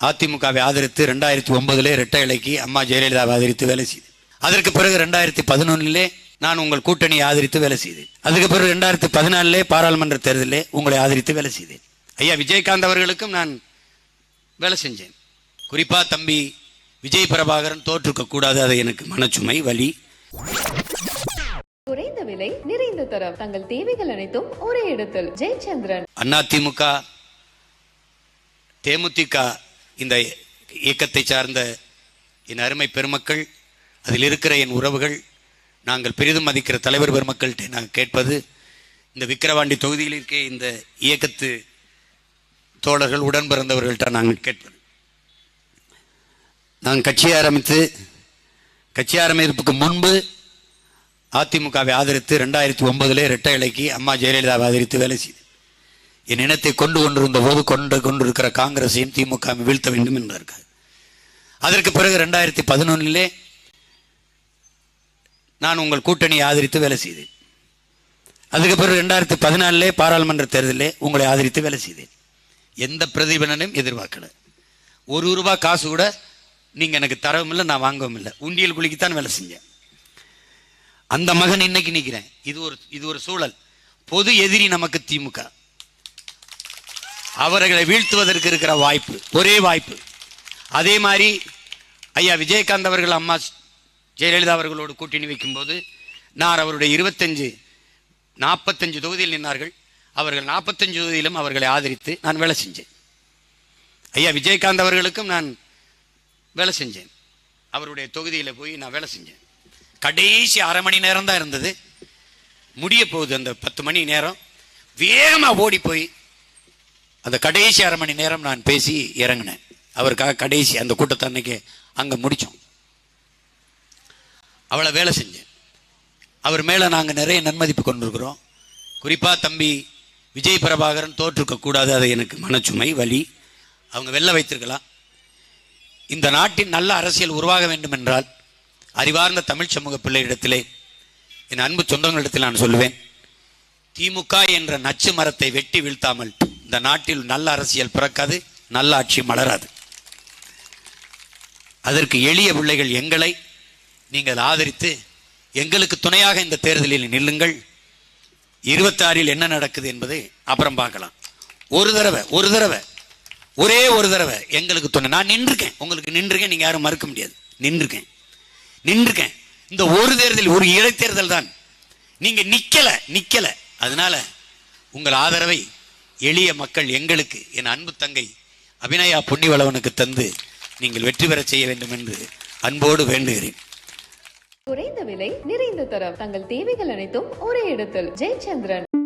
அதிமுகவை ஆதரித்து ரெண்டாயிரத்தி ஒன்பதுல இரட்டை இலைக்கு அம்மா ஜெயலலிதாவை ஆதரித்து வேலை செய்தேன். அதற்கு பிறகு ரெண்டாயிரத்தி பதினொன்னுலே நான் உங்கள் கூட்டணியை ஆதரித்து வேலை செய்தேன். அதுக்கு பிறகு ரெண்டாயிரத்தி பதினாலிலே பாராளுமன்ற தேர்தலிலே உங்களை ஆதரித்து வேலை செய்தேன். ஐயா விஜயகாந்த் அவர்களுக்கும் நான் வேலை செஞ்சேன். குறிப்பா தம்பி விஜய் பிரபாகரன் தோற்றுக்க கூடாது அது எனக்கு மனச்சுமை வலி. குறைந்த விலை நிறைந்த தரம். தங்கள் தேவைகள் அனைத்தும் ஒரே இடத்தில். ஜெயச்சந்திரன். அதிமுக தேமுதிக இந்த இயக்கத்தை சார்ந்த என் அருமை பெருமக்கள் அதில் இருக்கிற என் உறவுகள் நாங்கள் பெரிதும் மதிக்கிற தலைவர் பெருமக்கள்கிட்ட நாங்கள் கேட்பது இந்த விக்கிரவாண்டி தொகுதியில் இருக்க இந்த இயக்கத்து தோழர்கள் உடன் பிறந்தவர்கள்ட்ட நாங்கள் கேட்பது. நாங்கள் கட்சி ஆரம்பித்து கட்சி ஆரம்பிப்பதற்கு முன்பு அதிமுகவை ஆதரித்து ரெண்டாயிரத்தி ஒன்பதுல இரட்டை இலைக்கு அம்மா ஜெயலலிதாவை ஆதரித்து வேலை செய்தேன். என் இனத்தை கொண்டு கொண்டிருந்த போது கொண்டு கொண்டிருக்கிற காங்கிரஸையும் திமுக வீழ்த்த வேண்டும் என்பதற்காக அதற்கு பிறகு ரெண்டாயிரத்தி பதினொன்னிலே நான் உங்கள் கூட்டணியை ஆதரித்து வேலை செய்தேன். அதுக்கு பிறகு ரெண்டாயிரத்தி பதினாலே பாராளுமன்ற தேர்தலில் உங்களை ஆதரித்து வேலை செய்தேன். எந்த பிரதிபலனையும் எதிர்பார்க்கல. ஒரு ரூபாய் காசு கூட நீங்கள் எனக்கு தரவும் இல்லை நான் வாங்கவும் இல்லை. உண்டியல் குளிக்குத்தான் வேலை செஞ்சேன். அந்த மகன் இன்னைக்கு நிற்கிறேன் இது ஒரு இது ஒரு சூழல். பொது எதிரி நமக்கு திமுக. அவர்களை வீழ்த்துவதற்கு இருக்கிற வாய்ப்பு ஒரே வாய்ப்பு. அதே மாதிரி ஐயா விஜயகாந்த் அவர்கள் அம்மா ஜெயலலிதா அவர்களோடு கூட்டணி வைக்கும்போது நான் அவருடைய இருபத்தஞ்சு நாற்பத்தஞ்சு தொகுதியில் நின்னார்கள். அவர்கள் நாற்பத்தஞ்சு தொகுதியிலும் அவர்களை ஆதரித்து நான் வேலை செஞ்சேன். ஐயா விஜயகாந்த் அவர்களுக்கும் நான் வேலை செஞ்சேன். அவருடைய தொகுதியில் போய் நான் வேலை செஞ்சேன். கடைசி அரை மணி நேரம் தான் இருந்தது. முடிய போகுது அந்த பத்து மணி நேரம். வேகமாக ஓடி போய் அந்த கடைசி அரை மணி நேரம் நான் பேசி இறங்கினேன். அவருக்காக கடைசி அந்த கூட்டத்தை அன்னைக்கு அங்கே முடித்தோம் அவளை வேலை செஞ்சேன். அவர் மேலே நாங்கள் நிறைய நன்மதிப்பு கொண்டிருக்கிறோம். குறிப்பாக தம்பி விஜய் பிரபாகரன் தோற்றுக்கக்கூடாது அது எனக்கு மனச்சுமை வலி. அவங்க வெளில வைத்திருக்கலாம். இந்த நாட்டின் நல்ல அரசியல் உருவாக வேண்டும் என்றால் அறிவார்ந்த தமிழ் சமூக பிள்ளையிடத்திலே என் அன்பு சொந்தங்களிடத்தில் நான் சொல்லுவேன் திமுக என்ற நச்சு மரத்தை வெட்டி வீழ்த்தாமல் இந்த நாட்டில் நல்ல அரசியல் பிறக்காது நல்ல ஆட்சி மலராது. அதற்கு எளிய பிள்ளைகள் எங்களை நீங்கள் ஆதரித்து எங்களுக்கு துணையாக இந்த தேர்தலில் நில்லுங்கள். இருபத்தாறில் என்ன நடக்குது என்பதை அப்புறம் பார்க்கலாம். ஒரு தடவை ஒரு தடவை ஒரே ஒரு தடவை எங்களுக்கு துணை. நான் நின்றுருக்கேன் உங்களுக்கு நின்றுருக்கேன் நீங்கள் யாரும் மறுக்க முடியாது. நின்றுருக்கேன் நின்றுருக்கேன் இந்த ஒரு தேர்தல் ஒரு இடைத்தேர்தல் தான். நீங்கள் நிற்கலை நிற்கலை அதனால உங்கள் ஆதரவை எளிய மக்கள் எங்களுக்கு என் அன்பு தங்கை அபிநயா பொன்னிவளவனுக்கு தந்து நீங்கள் வெற்றி பெறச் செய்ய வேண்டும் என்று அன்போடு வேண்டுகிறேன். குறைந்த விலை நிறைந்த தரம். தங்கள் தேவைகள் அனைத்தும் ஒரே இடத்தில். ஜெயச்சந்திரன்.